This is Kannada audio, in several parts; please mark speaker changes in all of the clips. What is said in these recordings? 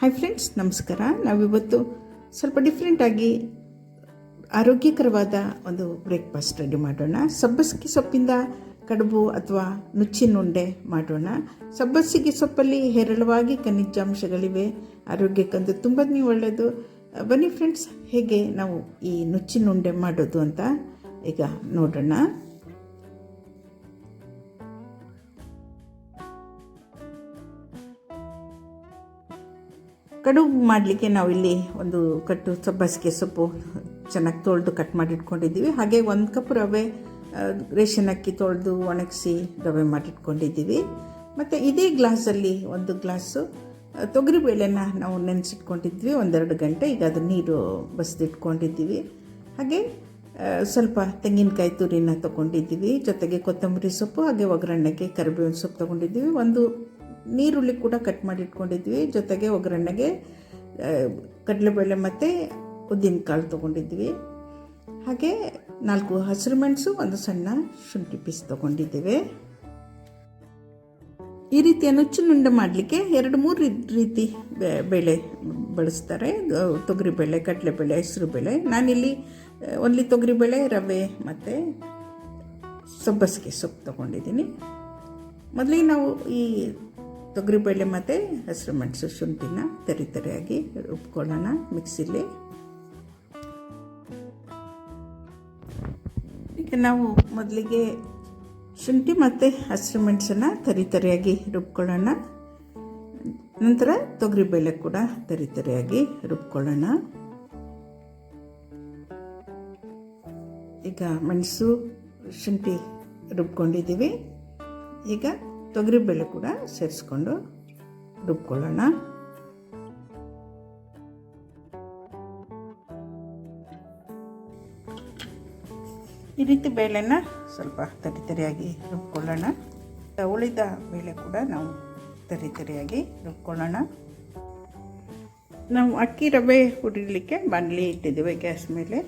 Speaker 1: ಹಾಯ್ ಫ್ರೆಂಡ್ಸ್ ನಮಸ್ಕಾರ. ನಾವಿವತ್ತು ಸ್ವಲ್ಪ ಡಿಫ್ರೆಂಟಾಗಿ ಆರೋಗ್ಯಕರವಾದ ಒಂದು ಬ್ರೇಕ್ಫಾಸ್ಟ್ ರೆಡಿ ಮಾಡೋಣ. ಸಬ್ಬಸಿಗೆ ಸೊಪ್ಪಿಂದ ಕಡುಬು ಅಥವಾ ನುಚ್ಚಿನುಂಡೆ ಮಾಡೋಣ. ಸಬ್ಬಸಿಗೆ ಸೊಪ್ಪಲ್ಲಿ ಹೇರಳವಾಗಿ ಖನಿಜಾಂಶಗಳಿವೆ. ಆರೋಗ್ಯಕ್ಕಂದು ತುಂಬನೇ ಒಳ್ಳೆಯದು ಬನ್ನಿ ಫ್ರೆಂಡ್ಸ್ ಹೇಗೆ ನಾವು ಈ ನುಚ್ಚಿನುಂಡೆ ಮಾಡೋದು ಅಂತ ಈಗ ನೋಡೋಣ. ಕಡುಬು ಮಾಡಲಿಕ್ಕೆ ನಾವಿಲ್ಲಿ ಒಂದು ಕಟ್ಟು ಸಬ್ಬಸಿಗೆ ಸೊಪ್ಪು ಚೆನ್ನಾಗಿ ತೊಳೆದು ಕಟ್ ಮಾಡಿ ಇಟ್ಕೊಂಡಿದ್ದೀವಿ. ಹಾಗೆ ಒಂದು ಕಪ್ ರವೆ ರೇಷನ್ ಅಕ್ಕಿ ತೊಳೆದು ಒಣಗಿಸಿ ರವೆ ಮಾಡಿಟ್ಕೊಂಡಿದ್ದೀವಿ ಮತ್ತು ಇದೇ ಗ್ಲಾಸಲ್ಲಿ ಒಂದು ಗ್ಲಾಸು ತೊಗರಿಬೇಳೆನ ನಾವು ನೆನೆಸಿಟ್ಕೊಂಡಿದ್ವಿ. ಒಂದೆರಡು ಗಂಟೆ ಈಗ ಅದು ನೀರು ಬಸ್ದಿಟ್ಕೊಂಡಿದ್ದೀವಿ. ಹಾಗೆ ಸ್ವಲ್ಪ ತೆಂಗಿನಕಾಯಿ ತುರಿನ ತೊಗೊಂಡಿದ್ದೀವಿ. ಜೊತೆಗೆ ಕೊತ್ತಂಬರಿ ಸೊಪ್ಪು, ಹಾಗೆ ಒಗ್ಗರಣೆಗೆ ಕರಿಬೇವಿನ ಸೊಪ್ಪು ತೊಗೊಂಡಿದ್ದೀವಿ. ಒಂದು ನೀರುಳ್ಳಿ ಕೂಡ ಕಟ್ ಮಾಡಿ ಇಟ್ಕೊಂಡಿದ್ವಿ ಜೊತೆಗೆ ಒಗ್ಗರಣೆಗೆ ಕಡಲೆಬೇಳೆ ಮತ್ತು ಉದ್ದಿನಕಾಳು ತೊಗೊಂಡಿದ್ವಿ. ಹಾಗೆ ನಾಲ್ಕು ಹಸಿರು ಮೆಣಸು, ಒಂದು ಸಣ್ಣ ಶುಂಠಿ ಪೀಸ್ ತೊಗೊಂಡಿದ್ದೇವೆ. ಈ ರೀತಿಯ ನುಚ್ಚುನುಂಡೆ ಮಾಡಲಿಕ್ಕೆ ಎರಡು ಮೂರು ರೀತಿ ಬೇಳೆ ಬಳಸ್ತಾರೆ. ತೊಗರಿಬೇಳೆ ಕಡಲೆಬೇಳೆ ಹೆಸರುಬೇಳೆ ನಾನಿಲ್ಲಿ ಒನ್ಲಿ ತೊಗರಿಬೇಳೆ ರವೆ ಮತ್ತು ಸಬ್ಬಸಿಗೆ ಸೊಪ್ಪು ತೊಗೊಂಡಿದ್ದೀನಿ. ಮೊದಲಿಗೆ ನಾವು ಈ ತೊಗರಿಬೇಳೆ ಮತ್ತು ಹಸಿರು ಮೆಣಸು ಶುಂಠಿನ ತರಿ ತರಿಯಾಗಿ ರುಬ್ಕೊಳ್ಳೋಣ ಮಿಕ್ಸಿಲಿ. ಈಗ ನಾವು ಮೊದಲಿಗೆ ಶುಂಠಿ ಮತ್ತು ಹಸಿರು ಮೆಣಸನ್ನು ತರಿ ತರಿಯಾಗಿ ರುಬ್ಕೊಳ್ಳೋಣ. ನಂತರ ತೊಗರಿಬೇಳೆ ಕೂಡ ತರಿ ತರಿಯಾಗಿ ರುಬ್ಕೊಳ್ಳೋಣ. ಈಗ ಮೆಣಸು, ಶುಂಠಿ ರುಬ್ಕೊಂಡಿದ್ದೀವಿ. ಈಗ ತೊಗರಿಬೇಳೆ ಕೂಡ ಸೇರಿಸ್ಕೊಂಡು ರುಬ್ಕೊಳ್ಳೋಣ. ಈ ರೀತಿ ಬೇಳೆನ ಸ್ವಲ್ಪ ತರಿ ತರಿಯಾಗಿ ರುಬ್ಕೊಳ್ಳೋಣ. ಉಳಿದ ಬೇಳೆ ಕೂಡ ನಾವು ತರಿ ತರಿಯಾಗಿ ರುಬ್ಕೊಳ್ಳೋಣ. ನಾವು ಅಕ್ಕಿ ರವೆ ಹುರಿಲಿಕ್ಕೆ ಬಾಣಲಿ ಇಟ್ಟಿದ್ದೇವೆ ಗ್ಯಾಸ್ ಮೇಲೆ.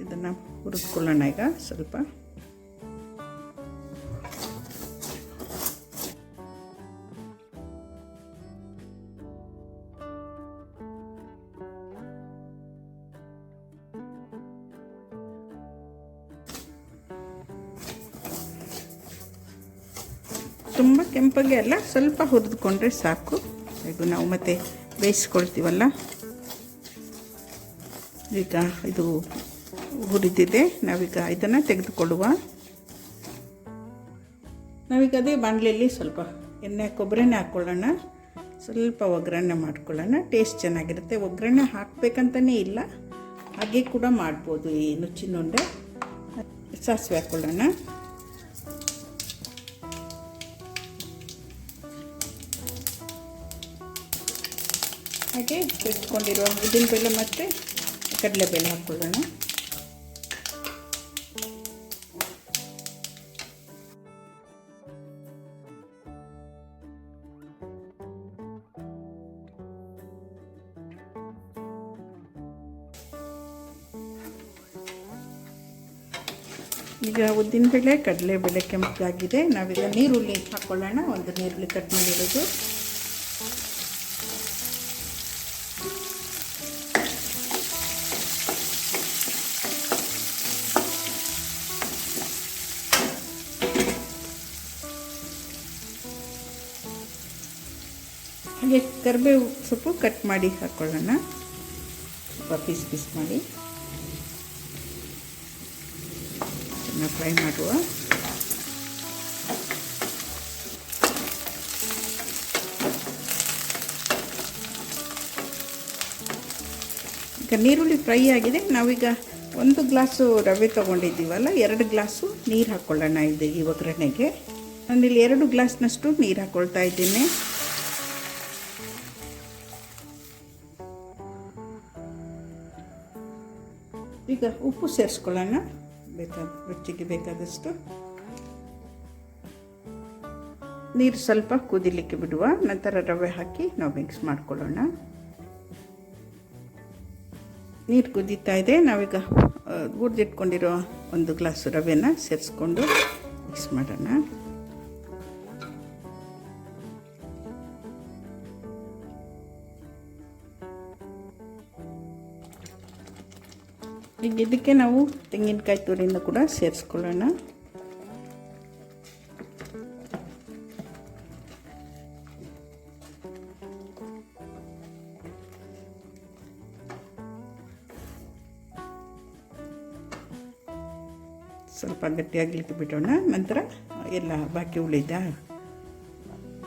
Speaker 1: ಇದನ್ನು ಹುರಿದ್ಕೊಳ್ಳೋಣ ಈಗ ಸ್ವಲ್ಪ. ತುಂಬ ಕೆಂಪಗೆ ಅಲ್ಲ, ಸ್ವಲ್ಪ ಹುರಿದುಕೊಂಡ್ರೆ ಸಾಕು. ಇದು ನಾವು ಮತ್ತೆ ಬೇಯಿಸ್ಕೊಳ್ತೀವಲ್ಲ? ಈಗ ಇದು ಹುರಿದಿದೆ. ನಾವೀಗ ಇದನ್ನು ತೆಗೆದುಕೊಳ್ಳುವ. ನಾವೀಗ ಅದೇ ಬಾಣಲೆಯಲ್ಲಿ ಸ್ವಲ್ಪ ಎಣ್ಣೆ ಕೊಬ್ಬರಿನೇ ಹಾಕ್ಕೊಳ್ಳೋಣ ಸ್ವಲ್ಪ ಒಗ್ಗರಣೆ ಮಾಡ್ಕೊಳ್ಳೋಣ. ಟೇಸ್ಟ್ ಚೆನ್ನಾಗಿರುತ್ತೆ. ಒಗ್ಗರಣೆ ಹಾಕಬೇಕಂತಲೇ ಇಲ್ಲ. ಹಾಗೆ ಕೂಡ ಮಾಡ್ಬೋದು. ಈ ನುಚ್ಚಿನುಂಡೆ. ಸಾಸಿವೆ ಹಾಕ್ಕೊಳ್ಳೋಣ ಹಾಗೆ ಬೆಲ್ಲ ಉದ್ದಿನಬೇಳೆ ಮತ್ತು ಕಡಲೆಬೇಳೆ ಹಾಕ್ಕೊಳ್ಳೋಣ. ಈಗ ಉದ್ದಿನಬೇಳೆ ಕಡಲೆಬೇಳೆ ಕೆಂಪಾಗಿದೆ. ನಾವೀಗ ನೀರುಳ್ಳಿ ಹಾಕ್ಕೊಳ್ಳೋಣ. ಒಂದು ನೀರುಳ್ಳಿ ಕಟ್ ಮಾಡಿರೋದು. ಹಾಗೆ ಕರಿಬೇವು ಸೊಪ್ಪು ಕಟ್ ಮಾಡಿ ಹಾಕ್ಕೊಳ್ಳೋಣ ಸ್ವಲ್ಪ ಪೀಸ್ ಪೀಸ್ ಮಾಡಿ. ಚೆನ್ನಾಗಿ ಫ್ರೈ ಮಾಡುವ. ಈಗ ನೀರುಳ್ಳಿ ಫ್ರೈ ಆಗಿದೆ. ನಾವೀಗ ಒಂದು ಗ್ಲಾಸು ರವೆ ತೊಗೊಂಡಿದ್ದೀವಲ್ಲ, ಎರಡು ಗ್ಲಾಸು ನೀರು ಹಾಕ್ಕೊಳ್ಳೋಣ ಇದು ಈ ಒಗ್ಗರಣೆಗೆ. ನಾನಿಲ್ಲಿ ಎರಡು ಗ್ಲಾಸ್ನಷ್ಟು ನೀರು ಹಾಕ್ಕೊಳ್ತಾ ಇದ್ದೀನಿ. ಈಗ ಉಪ್ಪು ಸೇರಿಸ್ಕೊಳ್ಳೋಣ. ಬೇಕಾದ ರುಚಿಗೆ ಬೇಕಾದಷ್ಟು. ನೀರು ಸ್ವಲ್ಪ ಕುದಿಲಿಕ್ಕೆ ಬಿಡುವ ನಂತರ ರವೆ ಹಾಕಿ ನಾವು ಮಿಕ್ಸ್ ಮಾಡ್ಕೊಳ್ಳೋಣ. ನೀರು ಕುದೀತಾ ಇದೆ. ನಾವೀಗ ಹುರಿದಿಟ್ಕೊಂಡಿರೋ ಒಂದು ಗ್ಲಾಸ್ ರವೆನ ಸೇರಿಸ್ಕೊಂಡು ಮಿಕ್ಸ್ ಮಾಡೋಣ. ಈಗ ಇದಕ್ಕೆ ನಾವು ತೆಂಗಿನಕಾಯಿ ತುರಿನ ಕೂಡ ಸೇರಿಸ್ಕೊಳ್ಳೋಣ. ಸ್ವಲ್ಪ ಗಟ್ಟಿಯಾಗಲಿಕ್ಕೆ ಬಿಡೋಣ. ನಂತರ ಎಲ್ಲ ಬಾಕಿ ಉಳಿದ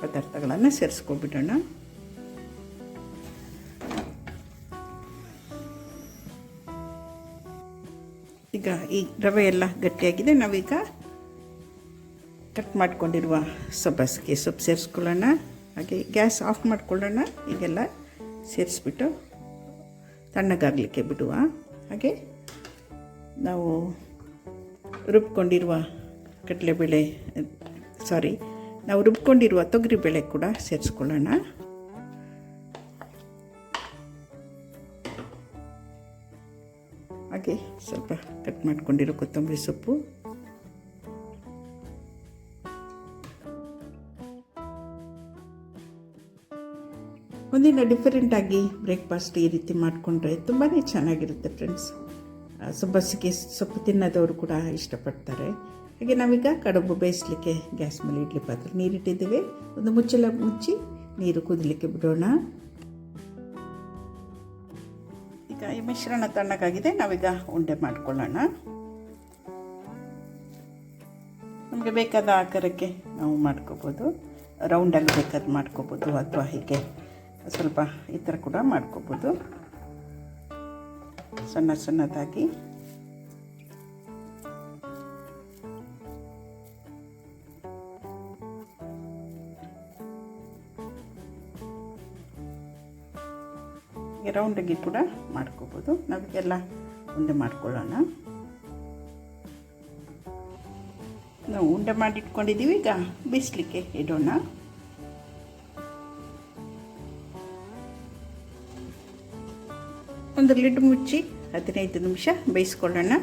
Speaker 1: ಪದಾರ್ಥಗಳನ್ನು ಸೇರಿಸ್ಕೊಬಿಡೋಣ. ಈಗ ಈ ರವೆ ಎಲ್ಲ ಗಟ್ಟಿಯಾಗಿದೆ. ನಾವೀಗ ಕಟ್ ಮಾಡ್ಕೊಂಡಿರುವ ಸಬ್ಬಸಿಗೆ ಸೊಪ್ಪು ಸೇರಿಸ್ಕೊಳ್ಳೋಣ. ಹಾಗೆ ಗ್ಯಾಸ್ ಆಫ್ ಮಾಡ್ಕೊಳ್ಳೋಣ. ಈಗೆಲ್ಲ ಸೇರಿಸ್ಬಿಟ್ಟು ತಣ್ಣಗಾಗಲಿಕ್ಕೆ ಬಿಡುವ. ಹಾಗೆ ನಾವು ರುಬ್ಕೊಂಡಿರುವ ಕಡಲೆಬೇಳೆ ಸಾರಿ ನಾವು ರುಬ್ಕೊಂಡಿರುವ ತೊಗರಿಬೇಳೆ ಕೂಡ ಸೇರಿಸ್ಕೊಳ್ಳೋಣ. ಹಾಗೆ ಸ್ವಲ್ಪ ಕಟ್ ಮಾಡ್ಕೊಂಡಿರೋ ಕೊತ್ತಂಬರಿ ಸೊಪ್ಪು. ಒಂದಿನ ಡಿಫರೆಂಟಾಗಿ ಬ್ರೇಕ್ಫಾಸ್ಟ್ ಈ ರೀತಿ ಮಾಡಿಕೊಂಡ್ರೆ ತುಂಬಾ ಚೆನ್ನಾಗಿರುತ್ತೆ ಫ್ರೆಂಡ್ಸ್ ಸುಬ್ಬಸಿಗೆ ಸೊಪ್ಪು ತಿನ್ನೋದವರು ಕೂಡ ಇಷ್ಟಪಡ್ತಾರೆ. ಹಾಗೆ ನಾವೀಗ ಕಡುಬು ಬೇಯಿಸ್ಲಿಕ್ಕೆ ಗ್ಯಾಸ್ ಮೇಲೆ ಇಡ್ಲಿ ಪಾತ್ರೆ ನೀರಿಟ್ಟಿದ್ದೀವಿ. ಒಂದು ಮುಚ್ಚಲ ಮುಚ್ಚಿ ನೀರು ಕುದಲಿಕ್ಕೆ ಬಿಡೋಣ. ಈಗ ಈ ಮಿಶ್ರಣ ತಣ್ಣಗಾಗಿದೆ, ನಾವೀಗ ಉಂಡೆ ಮಾಡ್ಕೊಳ್ಳೋಣ. ನಮಗೆ ಬೇಕಾದ ಆಕಾರಕ್ಕೆ ನಾವು ಮಾಡ್ಕೋಬೋದು. ರೌಂಡಲ್ಲಿ ಬೇಕಾದ ಮಾಡ್ಕೋಬೋದು ಅಥವಾ ಹೀಗೆ ಸ್ವಲ್ಪ ಈ ಥರ ಕೂಡ ಮಾಡ್ಕೋಬೋದು. ಸಣ್ಣ ಸಣ್ಣದಾಗಿ. ರೌಂಡಾಗಿ ಕೂಡ ಮಾಡ್ಕೋಬೋದು. ನಾವೀಗೆಲ್ಲ ಉಂಡೆ ಮಾಡ್ಕೊಳ್ಳೋಣ. ನಾವು ಉಂಡೆ ಮಾಡಿಟ್ಕೊಂಡಿದ್ದೀವಿ, ಈಗ ಬಿಸಿಲಿಕ್ಕೆ ಇಡೋಣ. ಒಂದು ಲಿಡ್ ಮುಚ್ಚಿ ಹದಿನೈದು ನಿಮಿಷ ಬೇಯಿಸ್ಕೊಳ್ಳೋಣ.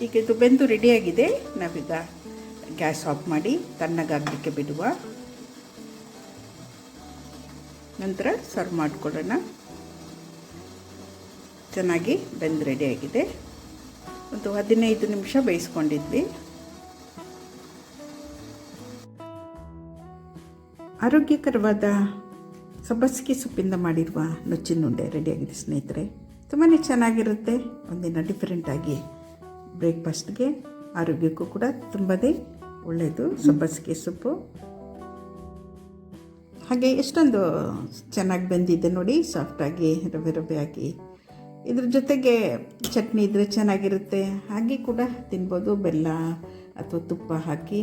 Speaker 1: ಈಗ ಇದು ಬೆಂದು ರೆಡಿಯಾಗಿದೆ. ನಾವೀಗ ಗ್ಯಾಸ್ ಆಫ್ ಮಾಡಿ ತಣ್ಣಗಾಗಲಿಕ್ಕೆ ಬಿಡುವ. ನಂತರ ಸರ್ವ್ ಮಾಡಿಕೊಳ್ಳೋಣ. ಚೆನ್ನಾಗಿ ಬೆಂದು ರೆಡಿಯಾಗಿದೆ. ಒಂದು ಹದಿನೈದು ನಿಮಿಷ ಬೇಯಿಸ್ಕೊಂಡಿದ್ವಿ. ಆರೋಗ್ಯಕರವಾದ ಸಬ್ಬಸಿಗೆ ಸೊಪ್ಪಿಂದ ಮಾಡಿರುವ ನುಚ್ಚಿನುಂಡೆ ರೆಡಿಯಾಗಿದೆ ಸ್ನೇಹಿತರೆ. ತುಂಬಾ ಚೆನ್ನಾಗಿರುತ್ತೆ. ಒಂದಿನ ಡಿಫ್ರೆಂಟಾಗಿ ಬ್ರೇಕ್ಫಾಸ್ಟ್ಗೆ ಆರೋಗ್ಯಕ್ಕೂ ಕೂಡ ತುಂಬಾ ಒಳ್ಳೆಯದು ಸಬ್ಬಸಿಗೆ ಸೊಪ್ಪು. ಹಾಗೆ ಎಷ್ಟೊಂದು ಚೆನ್ನಾಗಿ ಬೆಂದಿದೆ ನೋಡಿ, ಸಾಫ್ಟಾಗಿ, ರವೆ ರವೆ ಆಗಿ ಇದ್ರ ಜೊತೆಗೆ ಚಟ್ನಿ ಇದ್ದರೆ ಚೆನ್ನಾಗಿರುತ್ತೆ. ಹಾಗೆ ಕೂಡ ತಿನ್ಬೋದು. ಬೆಲ್ಲ ಅಥವಾ ತುಪ್ಪ ಹಾಕಿ.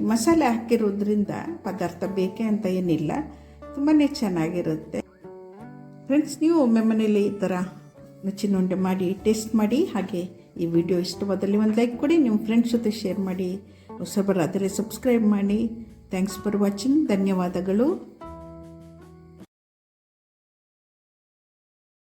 Speaker 1: ಮಸಾಲೆ ಹಾಕಿರೋದ್ರಿಂದ ಪದಾರ್ಥ ಬೇಕೇ ಅಂತ ಏನಿಲ್ಲ. ತುಂಬಾ ಚೆನ್ನಾಗಿರುತ್ತೆ. ಫ್ರೆಂಡ್ಸ್ ನೀವು ಒಮ್ಮೆ ಮನೇಲಿ ಈ ಥರ ನುಚ್ಚಿನ ಉಂಡೆ ಮಾಡಿ, ಟೇಸ್ಟ್ ಮಾಡಿ, ಹಾಗೆ ಈ ವಿಡಿಯೋ ಇಷ್ಟವಾದಲ್ಲಿ ಒಂದು ಲೈಕ್ ಕೊಡಿ, ನಿಮ್ಮ ಫ್ರೆಂಡ್ಸ್ ಜೊತೆ ಶೇರ್ ಮಾಡಿ. ಹೊಸಬರಾದರೆ ಸಬ್ಸ್ಕ್ರೈಬ್ ಮಾಡಿ. ಥ್ಯಾಂಕ್ಸ್ ಫಾರ್ ವಾಚಿಂಗ್ ಧನ್ಯವಾದಗಳು.